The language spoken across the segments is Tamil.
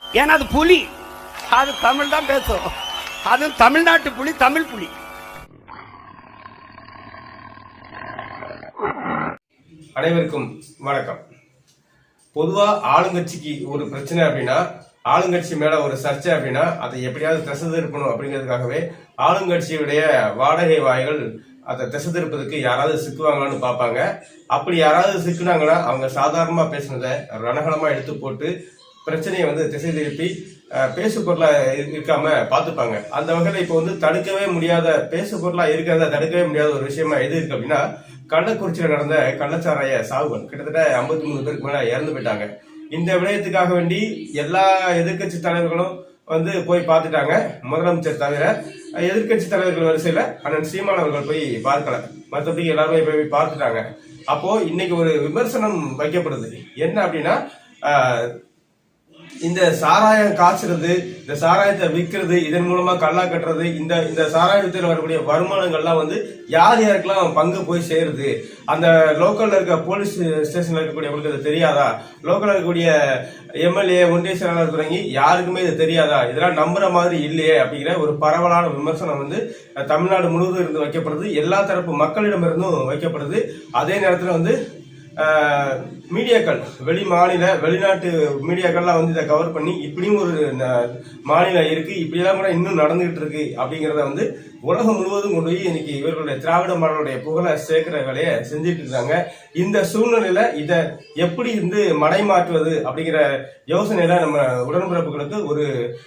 ஏன்னா அது புலி. அது தமிழ் தான் பேசும் அது தமிழ்நாட்டு புலி தமிழ் புலி. அனைவருக்கும் வணக்கம். பொதுவா ஆளுங்கட்சிக்கு ஒரு பிரச்சனை அப்படின்னா ஆளுங்கட்சி மேல ஒரு சர்ச்சை அப்படின்னா அதை எப்படியாவது திசை திருப்பணும் அப்படிங்கிறதுக்காகவே ஆளுங்கட்சியுடைய வாடகை வாய்கள் அதை திசை திருப்பதுக்கு யாராவது சிக்குவாங்களான்னு பார்ப்பாங்க. அப்படி யாராவது சிக்குனாங்கன்னா அவங்க சாதாரணமா பேசுனதை ரணகலமா எடுத்து போட்டு பிரச்சனையை வந்து திசை திருப்பி பேசு பொருளாக இருக்காம பார்த்துப்பாங்க. அந்த வகையில் இப்போ வந்து தடுக்கவே முடியாத பேசு பொருளாக இருக்கிறத தடுக்கவே முடியாத ஒரு விஷயமா எது இருக்கு அப்படின்னா கள்ளக்குறிச்சியில் நடந்த கள்ளச்சாராய சாவுகள் கிட்டத்தட்ட 53 மூணு பேருக்கு மேலே இறந்து போயிட்டாங்க. இந்த விடயத்துக்காக வேண்டி எல்லா எதிர்க்கட்சி தலைவர்களும் வந்து போய் பார்த்துட்டாங்க. முதலமைச்சர் தவிர எதிர்க்கட்சி தலைவர்கள் வரிசையில் அண்ணன் சீமான் அவர்கள் போய் பார்க்கல. மற்றபடி எல்லாருமே போய் பார்த்துட்டாங்க. அப்போ இன்னைக்கு ஒரு விமர்சனம் வைக்கப்படுது. என்ன அப்படின்னா இந்த சாராயம் காய்ச்சறது இந்த சாராயத்தை விற்கிறது இதன் மூலமா கல்லா கட்டுறது இந்த இந்த சாராயத்தில் வரக்கூடிய வருமானங்கள்லாம் வந்து யார் யாருக்கெல்லாம் பங்கு போய் சேருது? அந்த லோக்கல்ல இருக்க போலீஸ் ஸ்டேஷன்ல இருக்கக்கூடியவங்களுக்கு அது தெரியாதா? லோக்கல்ல இருக்கக்கூடிய எம்எல்ஏ ஒன்றிய செயலாளர் தொடங்கி யாருக்குமே இது தெரியாதா? இதெல்லாம் நம்புற மாதிரி இல்லையே அப்படிங்கிற ஒரு பரவலான விமர்சனம் வந்து தமிழ்நாடு முழுவதும் இருந்து வைக்கப்படுது. எல்லா தரப்பு மக்களிடமிருந்தும் வைக்கப்படுது. அதே நேரத்தில் வந்து மீடியாக்கள் வெளி மாநில வெளிநாட்டு மீடியாக்கள்லாம் வந்து இதை கவர் பண்ணி இப்படியும் ஒரு ந- மாநிலம் இருக்கு இப்படியெல்லாம் கூட இன்னும் நடந்துகிட்டு இருக்கு அப்படிங்கிறத வந்து உலகம் முழுவதும் கொண்டு போய் இன்னைக்கு இவர்களுடைய திராவிட மாடலுடைய புகழை சேர்க்கிற வேலையை செஞ்சுட்டு இருக்காங்க. இந்த சூழ்நிலையில இதை எப்படி வந்து மடைமாற்றுவது அப்படிங்கிற யோசனையில நம்ம உடன்பிறப்புகளுக்கு ஒரு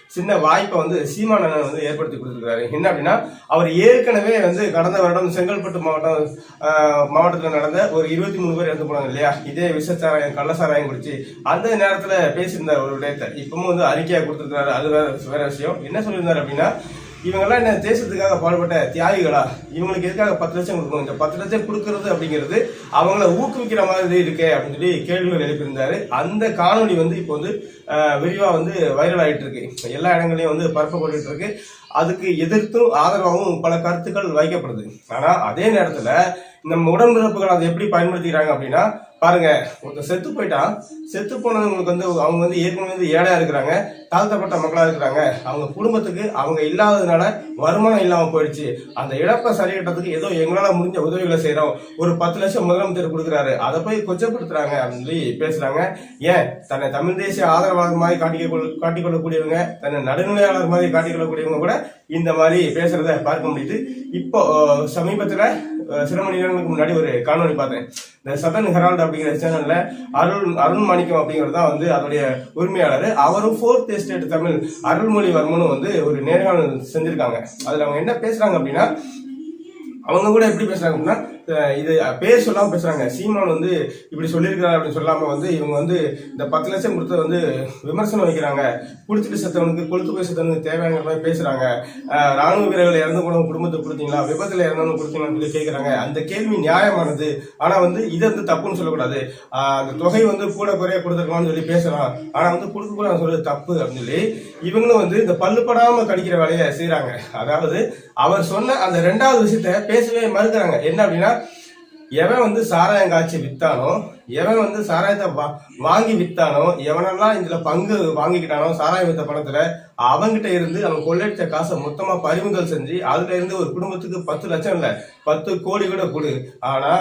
சின்ன வாய்ப்பை வந்து சீமான அண்ணன் வந்து ஏற்படுத்தி கொடுத்துருக்காரு. என்ன அப்படின்னா அவர் ஏற்கனவே வந்து கடந்த வருடம் செங்கல்பட்டு மாவட்டம் மாவட்டத்தில் நடந்த ஒரு இருபத்தி மூணு பேர் இறந்து போனாங்க இல்லையா? இதே விஷச்சாராயம் கள்ளசாராயம் குடிச்சு அந்த நேரத்துல பேசியிருந்தார் ஒரு விடயத்தை இப்பவும் வந்து அறிக்கையா கொடுத்துருக்காரு அது வேற வேற விஷயம். என்ன சொல்லியிருந்தார் அப்படின்னா இவங்கெல்லாம் என்ன தேசத்துக்காக பாடுபட்ட தியாகிகளா? இவங்களுக்கு எதுக்காக பத்து லட்சம் கொடுக்கணும்? இந்த பத்து லட்சம் கொடுக்கறது அப்படிங்கிறது அவங்கள ஊக்குவிக்கிற மாதிரி இருக்கே அப்படின்னு சொல்லி கேள்விகள் எழுப்பியிருந்தாரு. அந்த காணொளி வந்து இப்போ வந்து விரிவாக விரிவா வந்து வைரல் ஆயிட்டு இருக்கு எல்லா இடங்களையும் வந்து பரப்பப்பட்டு இருக்கு அதுக்கு எதிர்த்தும் ஆதரவாகவும் பல கருத்துக்கள் வைக்கப்படுது. ஆனா அதே நேரத்துல நம்ம உடன்பிறப்புகள் அதை எப்படி பயன்படுத்திக்கிறாங்க அப்படின்னா பாருங்க ஒருத்தர் செத்து போயிட்டான். செத்து போனவங்களுக்கு வந்து அவங்க வந்து ஏற்கனவே வந்து ஏழையா இருக்கிறாங்க தாழ்த்தப்பட்ட மக்களா இருக்கிறாங்க. அவங்க குடும்பத்துக்கு அவங்க இல்லாததுனால வருமானம் இல்லாம போயிடுச்சு. அந்த இழப்பை சரி கட்டுறதுக்கு ஏதோ எங்களால முடிஞ்ச உதவிகளை செய்யறோம் ஒரு பத்து லட்சம் முதலமைச்சர் கொடுக்குறாரு. அதை போய் கொச்சப்படுத்துறாங்க அப்படின்னு சொல்லி பேசுறாங்க. ஏன்? தன்னை தமிழ் தேசிய ஆதரவாளர் மாதிரி காட்டிக்க காட்டிக்கொள்ளக்கூடியவங்க தன்னை நடுநிலையாளர் மாதிரி காட்டிக்கொள்ளக்கூடியவங்க கூட இந்த மாதிரி பேசுறத பார்க்க முடியுது. இப்போ சமீபத்துல சில மணி நேரங்களுக்கு முன்னாடி ஒரு காணொளி பார்த்தேன். இந்த சதன் ஹெரால்ட் அப்படிங்கிற சேனல்ல அருள் அருண் மாணிக்கம் அப்படிங்கிறது தான் வந்து அதோடைய உரிமையாளர். அவரும் ஃபோர்த் எஸ்டேட் தமிழ் அருள்மொழிவர்மனும் வந்து ஒரு நேர்காணல் செஞ்சிருக்காங்க. அதுல அவங்க என்ன பேசுறாங்க அப்படின்னா அவங்க கூட எப்படி பேசுறாங்க அப்படின்னா இது பேர் சொல்லாம பேசுறாங்க. சீமான் வந்து இப்படி சொல்லியிருக்காரு அப்படின்னு சொல்லாம வந்து இவங்க வந்து இந்த பத்து லட்சம் கொடுத்த வந்து விமர்சனம் வைக்கிறாங்க. குளிச்சுட்டு செத்தவனுக்கு கொளுத்து போய் செத்தவனுக்கு தேவையான மாதிரி பேசுறாங்க. ராணுவ வீரர்கள் இறந்து போனவங்க குடும்பத்துக்கு கொடுத்தீங்களா? விபத்துல இறந்தவங்க கொடுத்தீங்களான்னு சொல்லி கேட்கிறாங்க அந்த கேள்வி நியாயமானது. ஆனா வந்து இதை வந்து தப்புன்னு சொல்லக்கூடாது. அந்த தொகை வந்து கூட குறைய கொடுத்துருக்கலாம்னு சொல்லி பேசலாம். ஆனா வந்து கொடுக்க கூட சொல்றது தப்பு அப்படின்னு சொல்லி இவங்களும் வந்து இந்த பல்லுப்படாம கடிக்கிற வேலையை செய்யறாங்க அதாவது அவர் சொன்ன அந்த ரெண்டாவது விஷயத்த பேசவே மறுக்கிறாங்க. என்ன அப்படின்னா எவன் வந்து சாராயம் காய்ச்சி வித்தானோ எவன் வந்து சாராயத்தை வா- வாங்கி வித்தானோ எவனெல்லாம் இதுல பங்கு வாங்கிக்கிட்டானோ சாராயம் வித்த பணத்துல அவங்கிட்ட இருந்து அவன் கொள்ளையடிச்ச காசை மொத்தமா பறிமுதல் செஞ்சு அதுல இருந்து ஒரு குடும்பத்துக்கு பத்து லட்சம் இல்ல பத்து கோடி கூட கொடு. ஆனா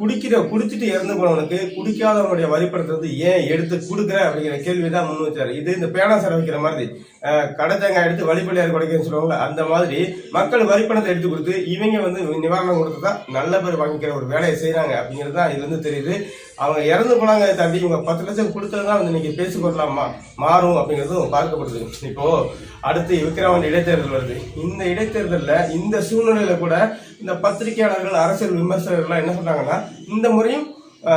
குடிக்கிற குடிச்சிட்டு இறந்து போனவனுக்கு குடிக்காதவனுடைய வரிப்படுத்துறது ஏன் எடுத்து கொடுக்குற அப்படிங்கிற கேள்விதான் முன் வச்சாரு. இது இந்த பேனா சார் வைக்கிற மாதிரி. அஹ், கடைத்தங்காய் எடுத்து வழிபடியார் குடைக்கன்னு சொல்லுவாங்கல்ல அந்த மாதிரி மக்கள் வரிப்பணத்தை எடுத்து கொடுத்து இவங்க வந்து நிவாரணம் கொடுத்து தான் நல்ல பேர் வாங்கிக்கிற ஒரு வேலையை செய்யறாங்க அப்படிங்கிறது தான் இதுல இருந்து தெரியுது. அவங்க இறந்து போனாங்க தம்பி. இவங்க பத்து லட்சம் கொடுத்ததுதான் வந்து இன்னைக்கு பேசி கொள்ளலாமா மாறும் அப்படிங்கிறதும் பார்க்கப்படுது. இப்போ அடுத்து விக்கிரவாண்டி இடைத்தேர்தல் வருது. இந்த இடைத்தேர்தலில் இந்த சூழ்நிலையில கூட இந்த பத்திரிகையாளர்கள் அரசியல் விமர்சகர்கள்லாம் என்ன சொல்றாங்கன்னா இந்த முறையும்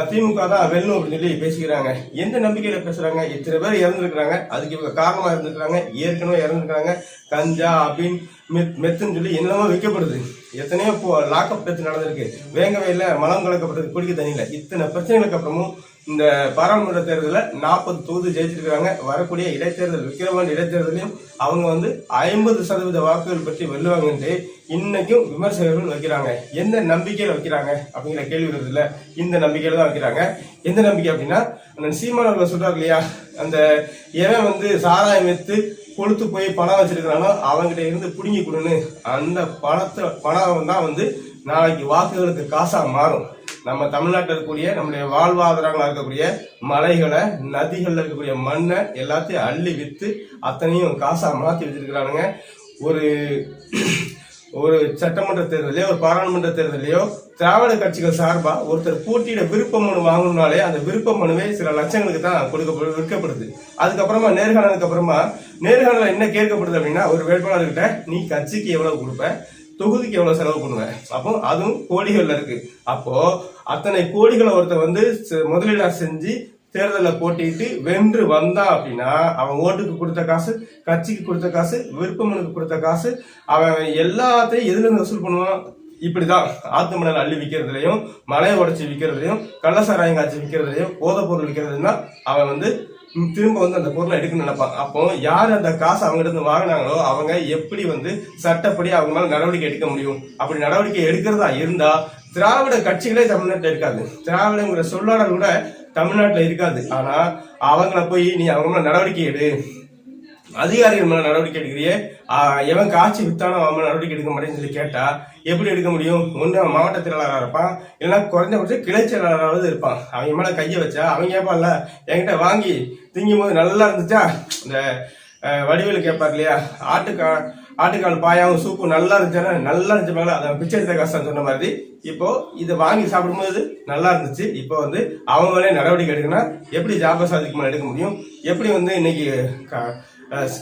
திமுக தான் வெல்லும் அப்படின்னு சொல்லி பேசிக்கிறாங்க. எந்த நம்பிக்கையில பேசுறாங்க? இத்தனை பேர் இறந்துருக்கிறாங்க. அதுக்கு இவங்க காரணமா இருந்திருக்காங்க ஏற்கனவே இறந்துருக்காங்க கஞ்சா அபின் மெத் மெத்துன்னு சொல்லி என்னென்னமோ வைக்கப்படுது. எத்தனையோ இப்போ லாக்அப் டெத் நடந்திருக்கு. வேங்கவையில் மலம் கலக்கப்பட்டது குடிக்க தண்ணியில் இத்தனை பிரச்சனைகளுக்கு அப்புறமும் இந்த பாராளுமன்ற தேர்தலில் நாற்பது தொகுதி ஜெயிச்சிருக்கிறாங்க. வரக்கூடிய இடைத்தேர்தல் விக்கிரவாண்டி இடைத்தேர்தலையும் அவங்க வந்து ஐம்பது சதவீத வாக்குகள் பற்றி வெல்லுவாங்கன்ட்டு இன்னைக்கும் விமர்சகர்கள் வைக்கிறாங்க. எந்த நம்பிக்கையில் வைக்கிறாங்க அப்படிங்கிற கேள்வி வருது இந்த நம்பிக்கையில தான் வைக்கிறாங்க. எந்த நம்பிக்கை அப்படின்னா அந்த சீமான் அவர்கள் சொல்றாரு இல்லையா? அந்த எவன் வந்து சாராயம் வைத்து கொளுத்து போய் பணம் வச்சிருக்கிறானோ அவங்ககிட்ட இருந்து பிடுங்கி கொடுன்னு அந்த பணத்தை பணம் தான் வந்து நாளைக்கு வாக்குகளுக்கு காசா மாறும். நம்ம தமிழ்நாட்டில் இருக்கக்கூடிய நம்முடைய வாழ்வாதாரங்களாக இருக்கக்கூடிய மலைகளை நதிகளில் இருக்கக்கூடிய மண்ணை எல்லாத்தையும் அள்ளி விற்று அத்தனையும் காசாக மாற்றி வச்சிருக்கிறானுங்க. ஒரு ஒரு சட்டமன்ற தேர்தலையோ ஒரு பாராளுமன்ற தேர்தலையோ திராவிட கட்சிகள் சார்பா ஒருத்தர் போட்டியிட விருப்ப மனு வாங்கணும்னாலே அந்த விருப்ப மனுவே சில லட்சங்களுக்கு தான் கொடுக்க விற்கப்படுது. அதுக்கப்புறமா நேர்காணலுக்கு அப்புறமா நேர்காணல என்ன கேட்கப்படுது அப்படின்னா ஒரு வேட்பாளர்கிட்ட நீ கட்சிக்கு எவ்வளவு கொடுப்ப? தொகுதிக்கு எவ்வளவு செலவு பண்ணுவேன் அப்போ அதுவும் கோடிகள்ல இருக்கு. அப்போ அத்தனை கோடிகளை ஒருத்தர் வந்து முதலீடா செஞ்சு தேர்தலில் போட்டிட்டு வென்று வந்தான் அப்படின்னா அவன் ஓட்டுக்கு கொடுத்த காசு கட்சிக்கு கொடுத்த காசு விருப்பமனுக்கு கொடுத்த காசு அவன் எல்லாத்தையும் எதுலேருந்து வசூல் பண்ணுவான்? இப்படிதான். ஆத்து மணல் அள்ளி விற்கிறதுலையும் மலையை உடைச்சி விற்கிறதுலையும் கள்ளசாராயம் காய்ச்சி விற்கிறதுலையும் போதை பொருள் விற்கிறதுனா அவன் வந்து திரும்ப வந்து அந்த பொருளை எடுக்கணும்னு நினைப்பான். அப்போ யார் அந்த காசு அவங்க இருந்து வாங்கினாங்களோ அவங்க எப்படி வந்து சட்டப்படி அவங்க மேல நடவடிக்கை எடுக்க முடியும்? அப்படி நடவடிக்கை எடுக்கிறதா இருந்தா திராவிட கட்சிகளே தமிழ்நாட்டில் இருக்காது. திராவிடங்கிற சொல்லாடல் கூட தமிழ்நாட்டில் இருக்காது. ஆனால் அவங்கள போய் நீ அவங்க மேலே நடவடிக்கை எடு. அதிகாரிகள் மேலே நடவடிக்கை எடுக்கிறியே. எவன் காட்சி வித்தானோ அவன் நடவடிக்கை எடுக்க மாட்டேன்னு சொல்லி கேட்டால் எப்படி எடுக்க முடியும்? ஒன்று அவன் மாவட்ட செயலாளராக இருப்பான். இல்லைன்னா குறைஞ்சபட்சம் கிளை செயலாளராவது இருப்பான். அவங்க மேலே கையை வச்சா அவன் கேட்பான்ல என்கிட்ட வாங்கி திங்கும் போது நல்லா இருந்துச்சா? இந்த வடிவில் வடிவேலு கேட்பார் இல்லையா? ஆட்டுக்கா ஆட்டுக்கால் பாயாவும் சூப்பு நல்லா இருந்துச்சுன்னா நல்லா இருந்துச்சு அதை பிச்சை எடுத்த கஷ்டம் சொன்ன மாதிரி. இப்போ இதை வாங்கி சாப்பிடும்போது நல்லா இருந்துச்சு. இப்போ வந்து அவங்க மேலே நடவடிக்கை எடுக்கணும் எப்படி ஜாபர் சாதிக்கு மேல எடுக்க முடியும்? எப்படி வந்து இன்னைக்கு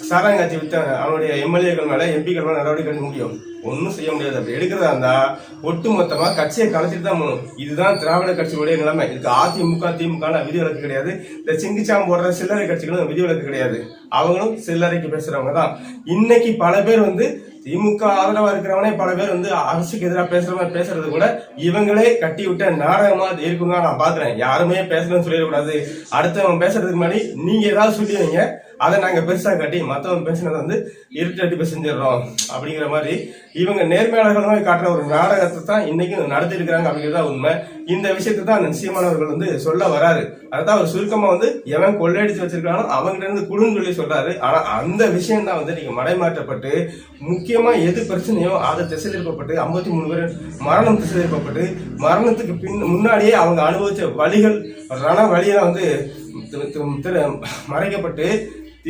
சாராயங்காட்சி வித்த அவனுடைய எம்எல்ஏக்கள் மேல எம்பிக்கள் மேல நடவடிக்கை எடுக்க முடியும். ஒன்றும் செய்ய முடியாது. அப்படி எடுக்கிறதா இருந்தா ஒட்டு மொத்தமா கட்சியை கலைச்சிட்டு தான் போகணும். இதுதான் திராவிட கட்சியுடைய நிலைமை. இதுக்கு அதிமுக திமுக விதிவிலக்கு கிடையாது. இந்த சிங்கிச்சாம் போடுற சில்லறை கட்சிகளும் விதிவிலக்கு கிடையாது. அவங்களும் சில்லறைக்கு பேசுறவங்க தான். இன்னைக்கு பல பேர் வந்து திமுக ஆதரவா இருக்கிறவனே பல பேர் வந்து அரசுக்கு எதிராக பேசுற மாதிரி பேசுறது கூட இவங்களே கட்டி விட்ட நாடகமா அது இருக்குங்க நான் பாக்குறேன். யாருமே பேசணும்னு சொல்லிடக்கூடாது. அடுத்தவங்க பேசுறதுக்கு முன்னாடி நீங்க ஏதாவது சொல்லிடுவீங்க. அதை நாங்க பெருசா கட்டி மத்தவங்க பேசுனதை வந்து இருட்டடி போய் செஞ்சிடறோம் அப்படிங்கிற மாதிரி இவங்க நேர்மையாளர்களுமே காட்டுற ஒரு நாடகத்தை தான் இன்னைக்கு நடத்திட்டு இருக்கிறாங்க அப்படிங்கிறதா உண்மை. இந்த விஷயத்தை தான் அந்த நிச்சயமானவர்கள் வந்து சொல்ல வராரு. அதான் அவர் சுருக்கமா வந்து எவன் கொள்ளையடிச்சு வச்சிருக்கானோ அவங்கிட்ட இருந்து குடுன்னு சொல்லி சொல்றாரு. ஆனா அந்த விஷயம் தான் வந்து நீங்க மடைமாற்றப்பட்டு முக்கியமா எது பிரச்சனையோ அதை திசை திருப்பப்பட்டு ஐம்பத்தி மூணு பேர் மரணம் திசை திருப்பப்பட்டு மரணத்துக்கு பின் முன்னாடியே அவங்க அனுபவிச்ச வழிகள் ரண வழியெல்லாம் வந்து மறைக்கப்பட்டு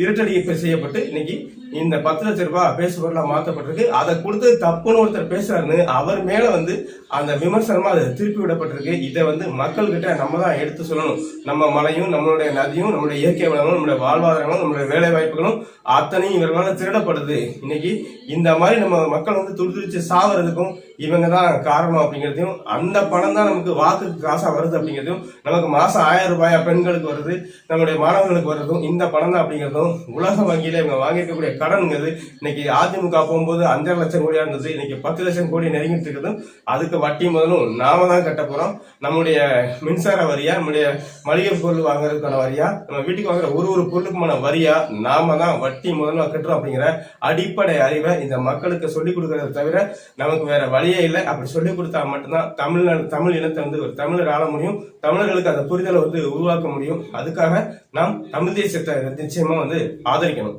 இருட்டடிப்பு செய்யப்பட்டு இன்னைக்கு இந்த பத்து லட்ச ரூபாய் பேசு மாற்றப்பட்டிருக்கு. அதை கொடுத்து தப்புன்னு ஒருத்தர் பேசுறாருன்னு அவர் மேல வந்து அந்த விமர்சனமா அது திருப்பி விடப்பட்டிருக்கு. இதை வந்து மக்கள்கிட்ட நம்ம தான் எடுத்து சொல்லணும். நம்ம மலையும் நம்மளுடைய நதியும் நம்மளுடைய இயற்கை வளங்களும் நம்மளுடைய வாழ்வாதாரங்களும் நம்மளுடைய வேலை வாய்ப்புகளும் அத்தனையும் இவர்களால் திருடப்படுது. இன்னைக்கு இந்த மாதிரி நம்ம மக்கள் வந்து துடிதுடிச்சு சாவறதுக்கும் இவங்க தான் காரணம் அப்படிங்கிறதையும் அந்த பணம் தான் நமக்கு வாக்குக்கு காசாக வருது அப்படிங்கிறதையும் நமக்கு மாதம் ஆயிரம் ரூபாயா பெண்களுக்கு வருது நம்மளுடைய மாணவர்களுக்கு வருதும் இந்த பணம் தான் அப்படிங்கிறதும் உலக வங்கியில் இவங்க வாங்கியிருக்கக்கூடிய கடன்ங்கிறது இன்னைக்கு அதிமுக போகும்போது அஞ்சரை லட்சம் கோடியா இருந்தது இன்னைக்கு பத்து லட்சம் கோடி நெருங்கிட்டு இருக்குதும் அதுக்கு வட்டி முதலும் நாம தான் கட்ட போகிறோம் நம்முடைய மின்சார வரியா நம்முடைய மளிகை பொருள் வாங்குறதுக்கான வரியா நம்ம வீட்டுக்கு வாங்குற ஒரு ஒரு பொருளுக்குமான வரியா நாம தான் வட்டி முதல்ல கட்டுறோம் அப்படிங்கிற அடிப்படை அறிவை இந்த மக்களுக்கு சொல்லிக் கொடுக்கறத தவிர நமக்கு வேற வழியே இல்லை. அப்படி சொல்லிக் கொடுத்தா மட்டும்தான் தமிழ் தமிழ் இனத்தை வந்து ஒரு தமிழர் ஆள முடியும். தமிழர்களுக்கு அந்த புரிதலை வந்து உருவாக்க முடியும். அதுக்காக நாம் தமிழ் தேசியத்தை நிச்சயமா வந்து ஆதரிக்கணும்.